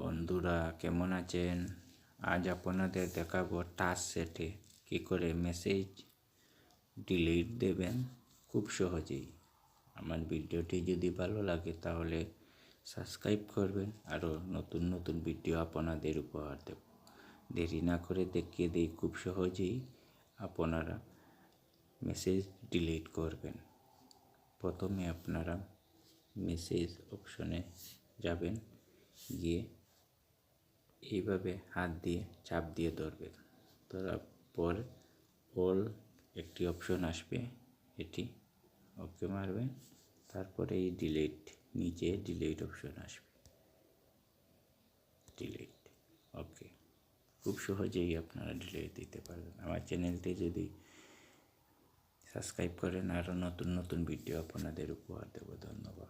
বন্ধুরা, কেমন আছেন? আজ আপনাদের দেখাবো টাচ সেটে কী করে মেসেজ ডিলিট দেবেন খুব সহজেই। আমার ভিডিওটি যদি ভালো লাগে তাহলে সাবস্ক্রাইব করবেন আরও নতুন নতুন ভিডিও আপনাদের উপহার দেব। দেরি না করে দেখিয়ে দিই, খুব সহজেই আপনারা মেসেজ ডিলিট করবেন। প্রথমে আপনারা মেসেজ অপশনে যাবেন, গিয়ে এইভাবে হাত দিয়ে, চাপ দিয়ে ধরবেন ধরার পর অল একটি অপশন আসবে, এটি ওকে মারবেন তারপরে এই ডিলিট নিচে ডিলিট অপশন আসবে। ডিলিট ওকে খুব সহজেই আপনারা ডিলিট দিতে পারবেন। আমার চ্যানেলটি যদি সাবস্ক্রাইব করেন, আরও নতুন নতুন ভিডিও আপনাদের উপহার দেবো। ধন্যবাদ।